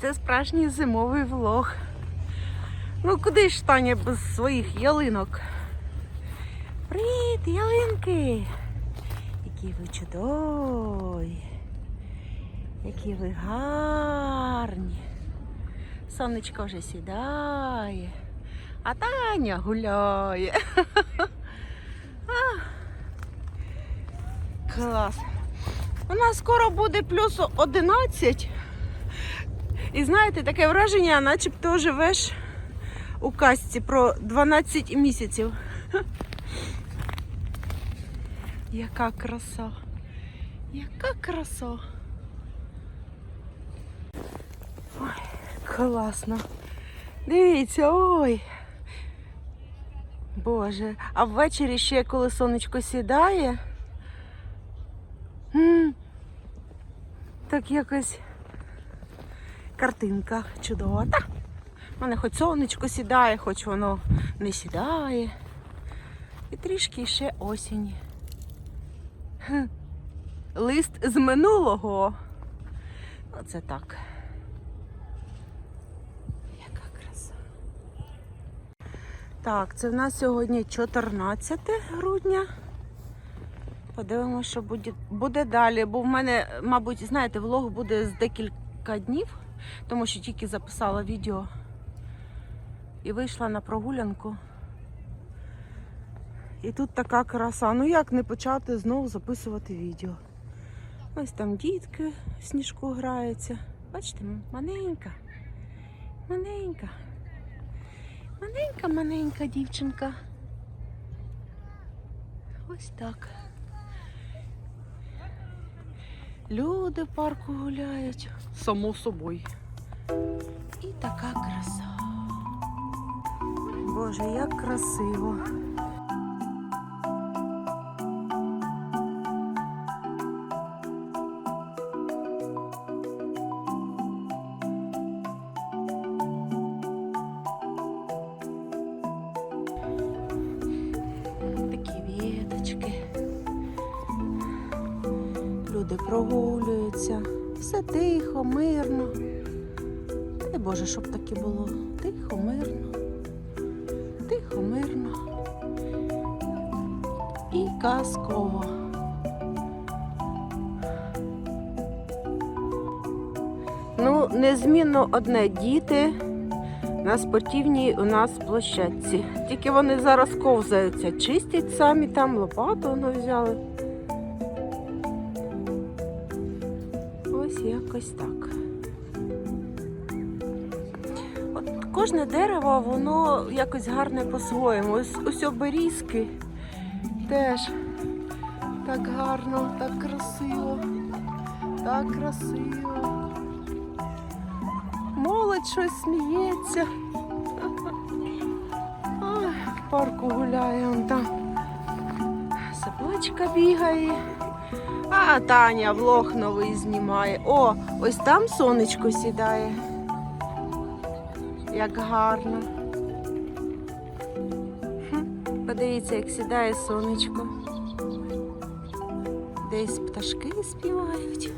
Це справжній зимовий влог. Ну куди ж Таня без своїх ялинок? Привіт, ялинки! Які ви чудові! Які ви гарні! Сонечко вже сідає, а Таня гуляє. Клас. У нас скоро буде плюс 11. І знаєте, таке враження, начебто живеш у казці про 12 місяців. Яка краса. Яка краса. Ой, класно. Дивіться, ой. Боже, а ввечері ще коли сонечко сідає. Так якось картинка чудова. Та, в мене хоч сонечко сідає, хоч воно не сідає. І трішки ще осінь. Лист з минулого. Оце так. Яка краса. Так, це в нас сьогодні 14 грудня. Подивимося, що буде, буде далі. Бо в мене, мабуть, знаєте, влог буде з декілька днів, тому що тільки записала відео і вийшла на прогулянку. І тут така краса. Ну як не почати знову записувати відео? Ось там дітки в сніжку граються. Бачите, маленька, маленька, маленька, маленька дівчинка. Ось так. Люди в парку гуляють, само собою. І така краса. Боже, як красиво. Люди прогулюються. Все тихо, мирно. Дай Боже, щоб таке було. Тихо, мирно. Тихо, мирно. І казково. Ну, незмінно одне діти на спортивній у нас площадці. Тільки вони зараз ковзаються, чистять самі там, лопату воно взяли. Якось так. От кожне дерево, воно якось гарне по-своєму. Ось, ось оберізки теж так гарно, так красиво, так красиво. Молодь щось сміється. Ой, в парку гуляє он там. Собачка бігає. А Таня влог новий знімає. О, ось там сонечко сідає. Як гарно. Подивіться, як сідає сонечко. Десь пташки співають.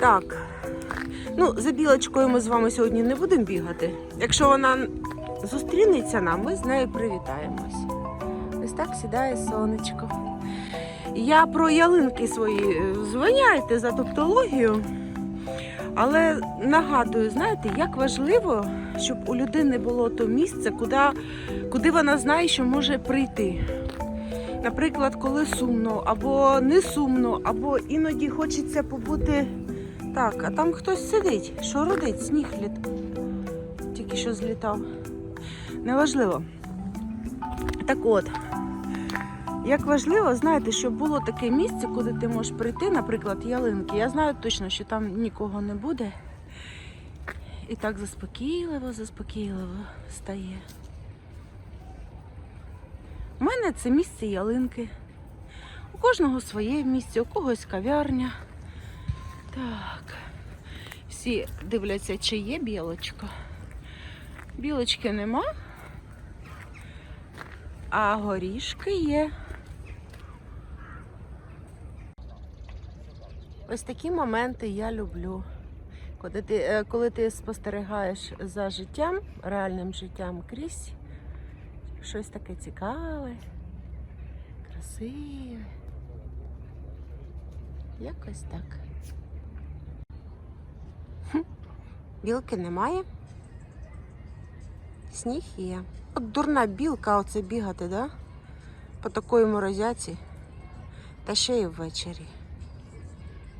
Так. Ну, за білочкою ми з вами сьогодні не будемо бігати. Якщо вона зустрінеться нам, ми з нею привітаємось. Ось так сідає сонечко. Я про ялинки свої е, звиняйте за топтологію. Але нагадую, знаєте, як важливо, щоб у людини було то місце, куди, куди вона знає, що може прийти. Наприклад, коли сумно, або не сумно, або іноді хочеться побути так, а там хтось сидить, що родить, сніг літ. Тільки що злітав. Неважливо. Так от, як важливо, знаєте, щоб було таке місце, куди ти можеш прийти, наприклад, ялинки. Я знаю точно, що там нікого не буде. І так заспокійливо, заспокійливо стає. У мене це місце ялинки. У кожного своє місце, у когось кав'ярня. Так. Всі дивляться, чи є білочка. Білочки нема, а горішки є. Ось такі моменти я люблю. Коли ти, е, коли ти спостерігаєш за життям, реальним життям крізь щось таке цікаве, красиве. Якось так. Хм. Білки немає. Сніг є. От дурна білка оце бігати, да? По такої морозяці. Та ще й ввечері.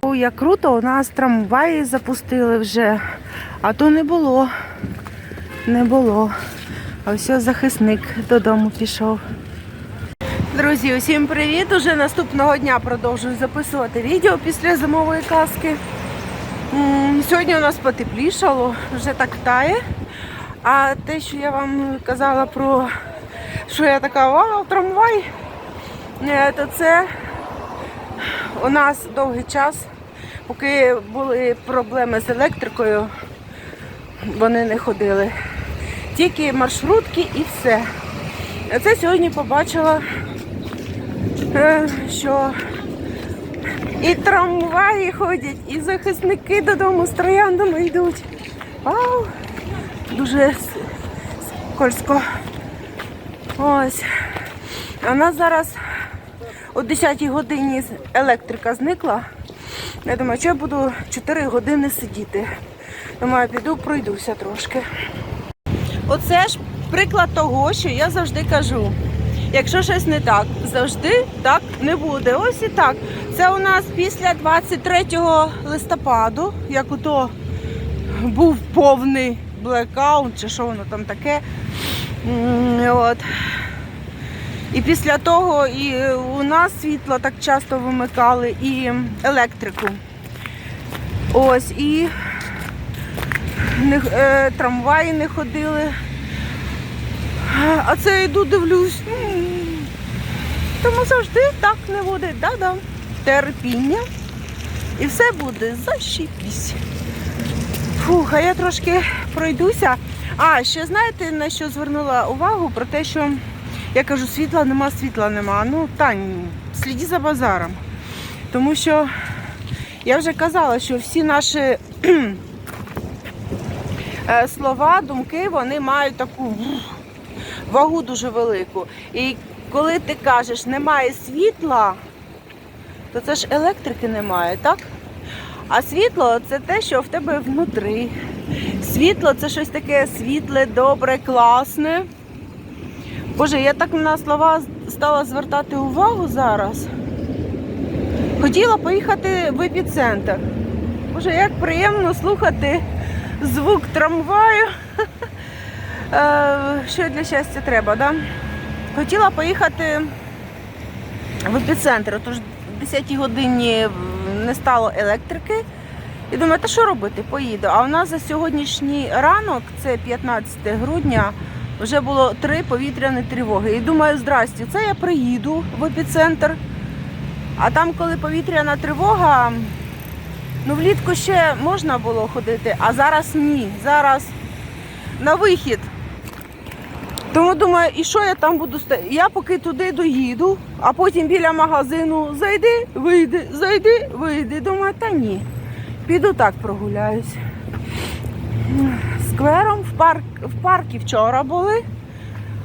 О, як круто, у нас трамваї запустили вже, а то не було. Не було. А ось захисник додому пішов. Друзі, усім привіт! Уже наступного дня продовжую записувати відео після зимової казки. Сьогодні у нас потеплішало, вже так тає. А те, що я вам казала про що я така вау, трамвай, е, то це у нас довгий час, поки були проблеми з електрикою, вони не ходили. Тільки маршрутки і все. Це сьогодні побачила, е, що і трамваї ходять, і захисники додому з трояндами йдуть. Вау! Дуже скользко. Ось. У нас зараз о 10 годині електрика зникла. Я думаю, що я буду 4 години сидіти. Думаю, піду пройдуся трошки. Оце ж приклад того, що я завжди кажу. Якщо щось не так, завжди так не буде. Ось і так. Це у нас після 23 листопаду, як ото був повний блекаут, чи що воно там таке. От. І після того і у нас світло так часто вимикали, і електрику. Ось, і не, е, трамваї не ходили. А це я йду, дивлюсь. Тому завжди так не буде. Да-да. Терпіння. І все буде защіпісь. Фух, а я трошки пройдуся. А, ще знаєте, на що звернула увагу? Про те, що я кажу, світла нема, світла нема. Ну, Тань, сліді за базаром. Тому що я вже казала, що всі наші е, слова, думки, вони мають таку вагу дуже велику. І коли ти кажеш, немає світла, то це ж електрики немає, так? А світло це те, що в тебе внутрі. Світло це щось таке світле, добре, класне. Боже, я так на слова стала звертати увагу зараз. Хотіла поїхати в епіцентр. Боже, як приємно слухати звук трамваю. Е, Що для щастя треба, да? Хотіла поїхати в епіцентр, тож в 10 годині не стало електрики. І думаю, та що робити? Поїду. А у нас за сьогоднішній ранок, це 15 грудня, вже було три повітряні тривоги. І думаю, здрасті, це я приїду в епіцентр. А там, коли повітряна тривога, ну влітку ще можна було ходити, а зараз ні. Зараз на вихід. Тому думаю, і що я там буду стояти? Я поки туди доїду, а потім біля магазину зайди, вийди, зайди, вийди. Думаю, та ні. Піду так прогуляюсь. Сквером в парк в паркі вчора були,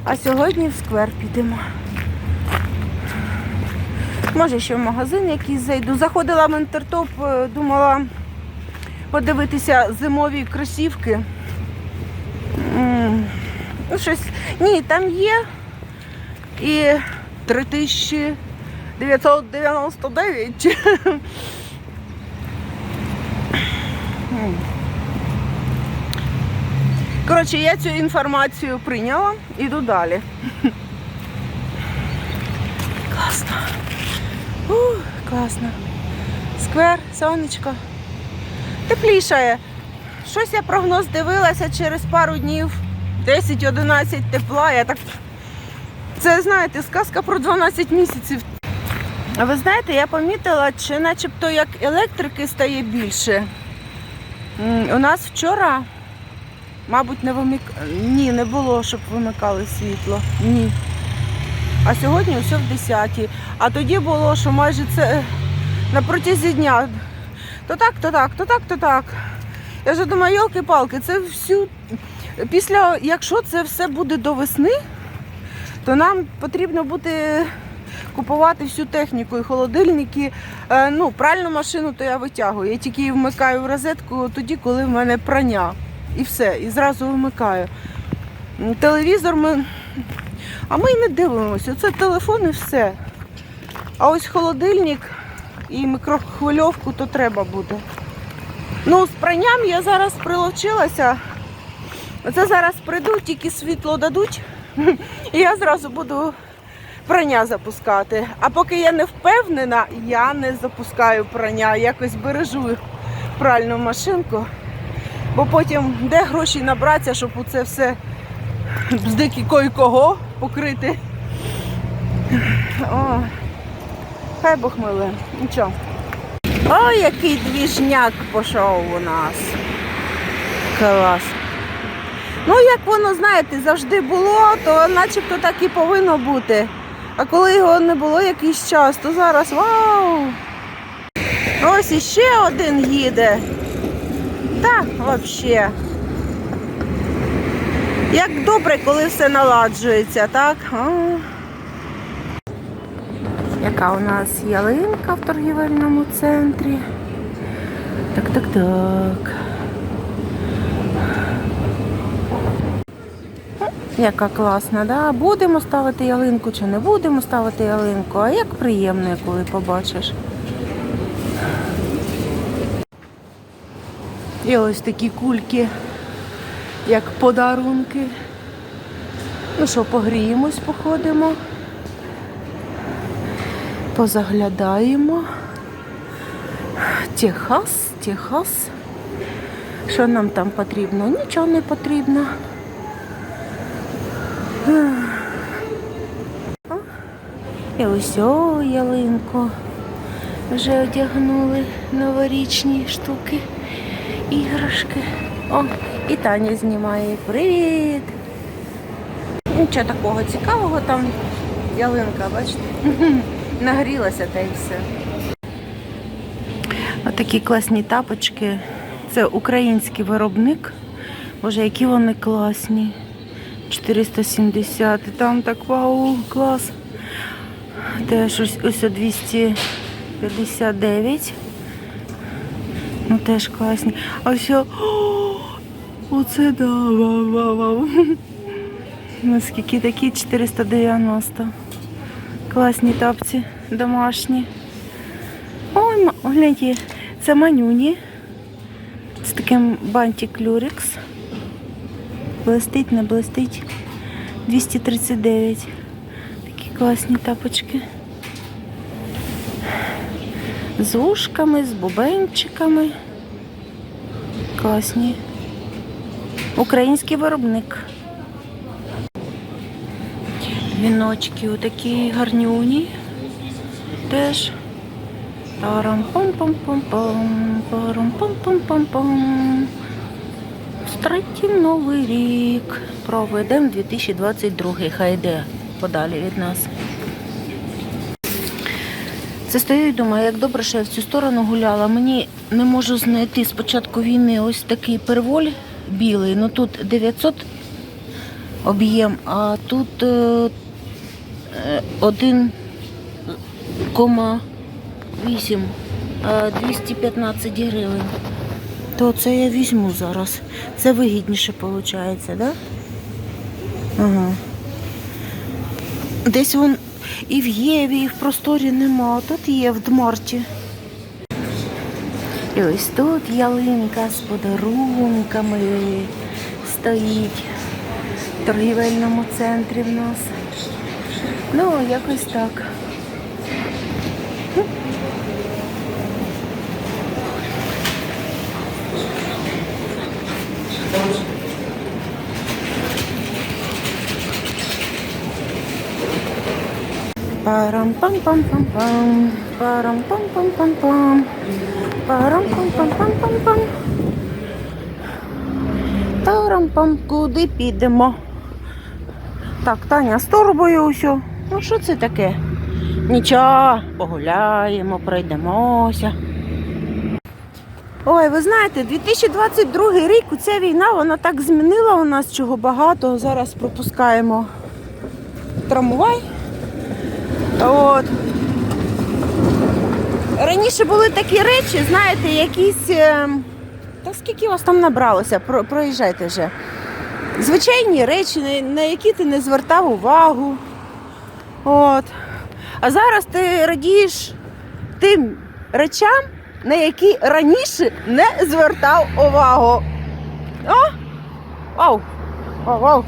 а сьогодні в сквер підемо. Може, ще в магазин якийсь зайду. Заходила в інтертоп, е, думала подивитися зимові кросівки. Ну, щось. Ні, там є і 3999. Коротше, я цю інформацію прийняла, іду далі. Класно. Ух, класно. Сквер, сонечко. Теплішає. Щось я прогноз дивилася через пару днів. 10-11 тепла. Я так. Це, знаєте, сказка про 12 місяців. А ви знаєте, я помітила, чи начебто як електрики стає більше. У нас вчора, мабуть, не вимик... Ні, не було, щоб вимикали світло. Ні. А сьогодні усе в 10. А тоді було, що майже це на протязі дня. То так, то так, то так, то так. Я вже думаю, йолки-палки, це всю. Після, якщо це все буде до весни, то нам потрібно буде купувати всю техніку і холодильники. Е, ну, пральну машину то я витягую. Я тільки її вмикаю в розетку тоді, коли в мене прання. І все, і зразу вмикаю. Телевізор ми. А ми й не дивимося. Це телефон і все. А ось холодильник і мікрохвильовку то треба буде. Ну, з пранням я зараз приловчилася. Оце зараз прийду, тільки світло дадуть, і я зразу буду прання запускати. А поки я не впевнена, я не запускаю прання. Якось бережу пральну машинку, бо потім де гроші набратися, щоб оце все з дикої кого покрити. О, хай Бог миле. Нічого. Ой, який двіжняк пішов у нас. Клас. Ну, як воно, знаєте, завжди було, то начебто так і повинно бути. А коли його не було якийсь час, то зараз вау! Ось іще один їде. Так, взагалі. Як добре, коли все наладжується, так? А. Яка у нас ялинка в торгівельному центрі? Так, так, так. Яка класна, да? Будемо ставити ялинку чи не будемо ставити ялинку, а як приємно, коли побачиш. І ось такі кульки, як подарунки. Ну що, погріємось, походимо, позаглядаємо. Техас, Техас. Що нам там потрібно? Нічого не потрібно. І ось о, ялинку. Вже одягнули новорічні штуки, іграшки. О, і Таня знімає. Привіт! Нічого такого цікавого там ялинка, бачите? Нагрілася та й все. Отакі класні тапочки. Це український виробник. Боже, які вони класні. 470. І там так вау, клас. Теж ось 259. Теж класні. А все. Оце да, вау, вау, вау. Наскільки такі 490. Класні тапці домашні. Ой, гляньте, це манюні. З таким бантик люрекс. Блистить, не блистить. 239. Такі класні тапочки. З ушками, з бубенчиками. Класні. Український виробник. Віночки отакі гарнюні. Теж. Тарам-пам-пам-пам-пам, парам-пам-пам-пам-пам. Встретім новий рік. Проведемо 2022, хай йде подалі від нас. Це стою і думаю, як добре, що я в цю сторону гуляла. Мені не можу знайти з початку війни ось такий перволь білий. Ну тут 900 об'єм, а тут е, е, 1,8, 215 гривень. То це я візьму зараз. Це вигідніше виходить, так? Да? Ага. Десь вон і в Єві, і в просторі нема. Тут є в Дмарті. І ось тут ялинка з подарунками стоїть в торгівельному центрі в нас. Ну, якось так. Парам-пам-пам-пам-пам. Парам-пам-пам-пам-пам. Парам-пам-пам-пам-пам-пам. Парам-пам. Куди підемо? Так, Таня, з торбою усю. Ну що це таке? Нічого, погуляємо, пройдемося. Ой, ви знаєте, 2022 рік ця війна вона так змінила у нас чого багато. Зараз пропускаємо трамвай. От. Раніше були такі речі, знаєте, якісь. е, Та скільки вас там набралося? Про, проїжджайте вже. Звичайні речі, на, які ти не звертав увагу. От. А зараз ти радієш тим речам, на які раніше не звертав увагу. О! Оу, оу.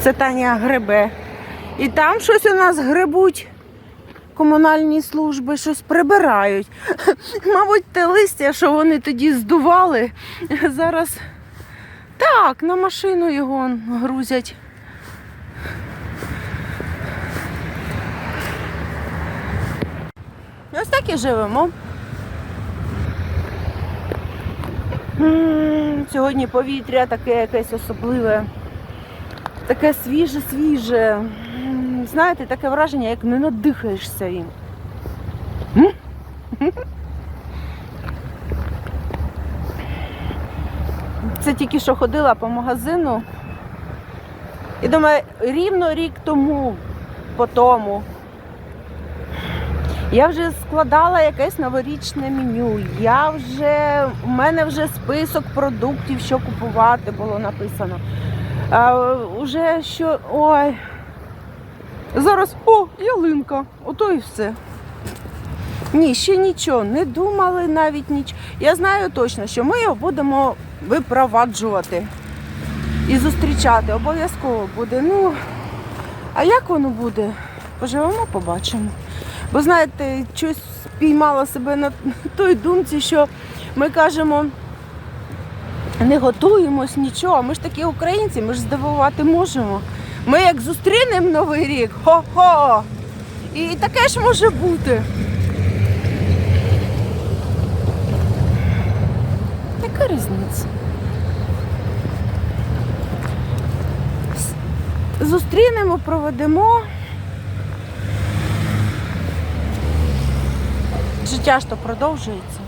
Це Таня гребе. І там щось у нас гребуть. Комунальні служби щось прибирають. Мабуть, те листя, що вони тоді здували, зараз так, на машину його грузять. Ось так і живемо. Сьогодні повітря таке якесь особливе, таке свіже, свіже. М, Знаєте, таке враження, як не надихаєшся їм. Це тільки що ходила по магазину. І думаю, рівно рік тому, по тому, я вже складала якесь новорічне меню. Я вже, у мене вже список продуктів, що купувати було написано. А, уже що. Ой. Зараз, о, ялинка, ото і все. Ні, ще нічого, не думали навіть нічого. Я знаю точно, що ми його будемо випроваджувати і зустрічати. Обов'язково буде. Ну, а як воно буде? Поживемо, побачимо. Бо знаєте, щось спіймала себе на той думці, що ми кажемо, не готуємось нічого. Ми ж такі українці, ми ж здивувати можемо. Ми як зустрінемо Новий рік, хо-хо! І таке ж може бути. Яка різниця? Зустрінемо, проведемо. Життя ж то продовжується.